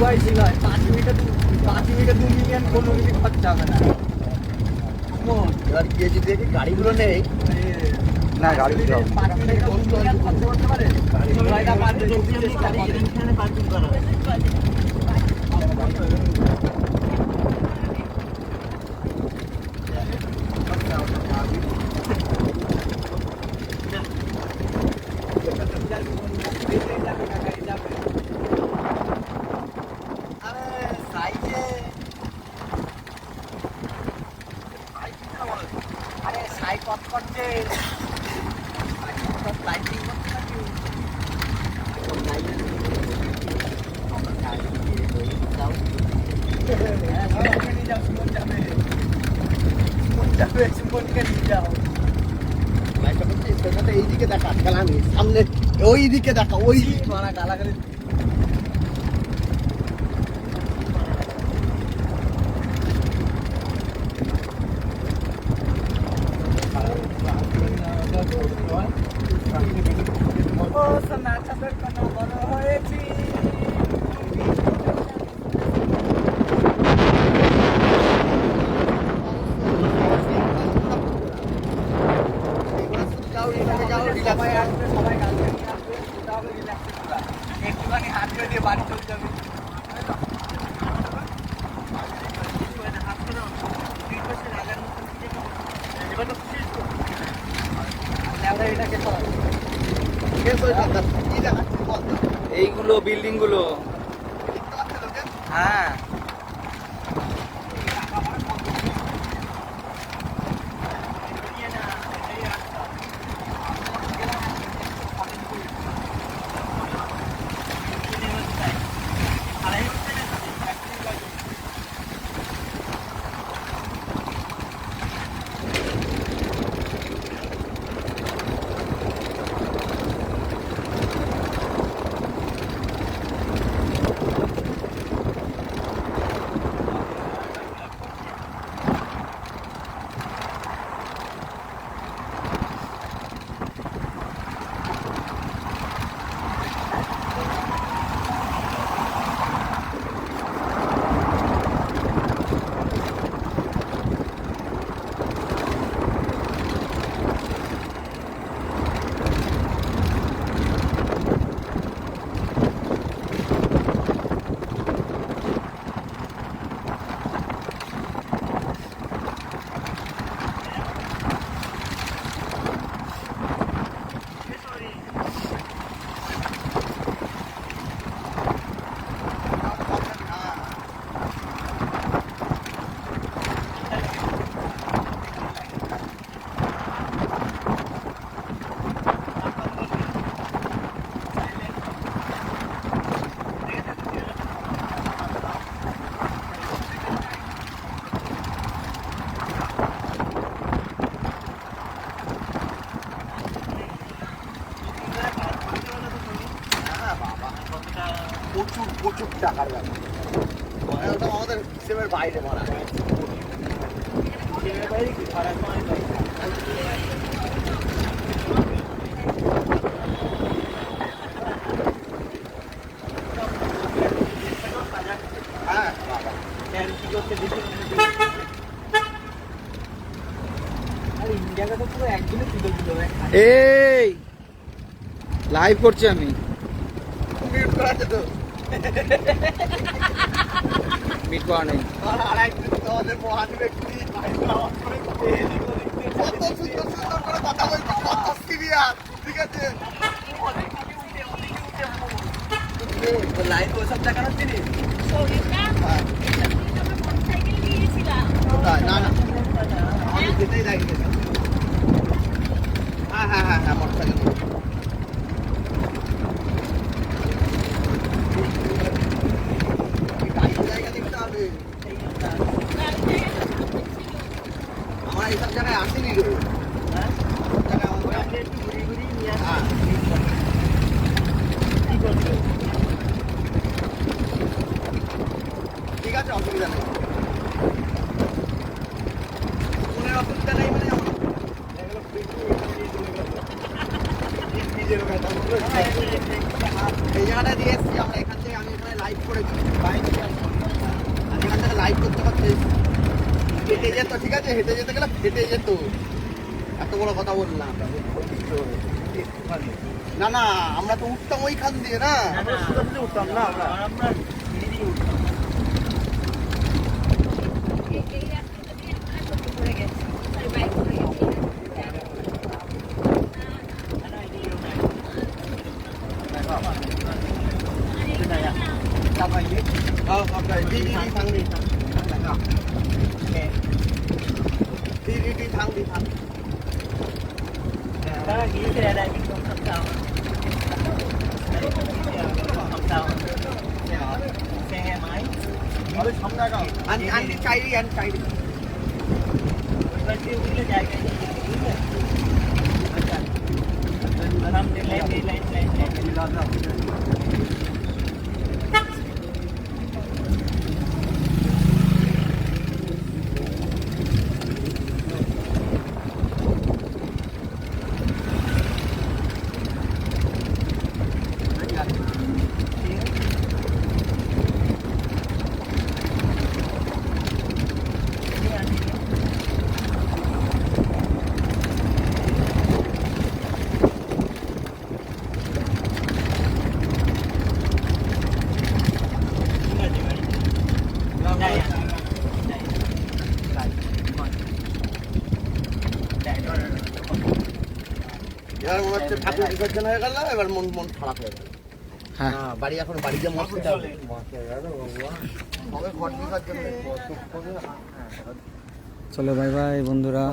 KYC নয় পাঁচ মিনিটে দু পাঁচ মিনিটে দু মিলিয়ন কোনো কিছু খরচা হবে না। এবার গিয়ে যদি দেখি গাড়িগুলো নেই। না গাড়ি পাঁচ মিনিটে খরচা করতে পারে? ছয়টা পাঁচে চব্বিশ চেষ্টা করে আরে সাইজে আরে সাই কত করছে লাইটিং করছে নাকি এইদিকে দেখা খেলামি সামনে ওই দিকে দেখা ওই মারা গালাগালি ও সোনা চাঁদের কোনো বড় হয়েছি সবাই আসবে সবাই গালকে নিয়ে আসবে ওটা হবে রিল্যাক্সের পুরা একটুখানি হাঁটবে দিয়ে বাড়ি চলে যাবে আমরা এটাকে সরাবো। বিল্ডিংগুলো। হ্যাঁ। প্রচুর প্রচুর টাকার ব্যাপার। আমাদের বাইরে হ্যাঁ। তো দিল এই লাইভ করছি আমি। মিউট করা যেত। মিট করা নেই আর একদিন তোমাদের মহান ব্যক্তি এইসব জায়গায় হ্যাঁ? হ্যাঁ। ঠিক আছে অসুবিধা নেই। ফোনের অসুবিধা নেই মানে এখান থেকে আমি এখানে লাইভ করেছি। বাইক এখান থেকে লাইভ করতে পারতে ফেটে যেত ঠিক আছে হেঁটে যেতে গেলে ফেটে যেত এত বড় কথা বললাম না না আমরা তো উঠতাম ওইখান দিয়ে না উঠতাম না আমরা Hãy subscribe cho kênh Ghiền Mì Gõ Để không bỏ lỡ những video hấp dẫn nè đi đi đi thẳng đi thẳng đó là nghĩ này đây mình không thăm sao đây không sao xe máy không ra rồi anh anh đi chạy đi anh chạy, đi lên tiêu cái dài cái gì lên lên lên lên lên lên lên lên lên lên lên lên lên lên lên ঠাকুর বিসর্জন হয়ে গেল এবার মন মন খারাপ হয়ে গেল। হ্যাঁ। বাড়ি এখন বাড়িতে মস্ত যাবে চলো ভাই ভাই বন্ধুরা।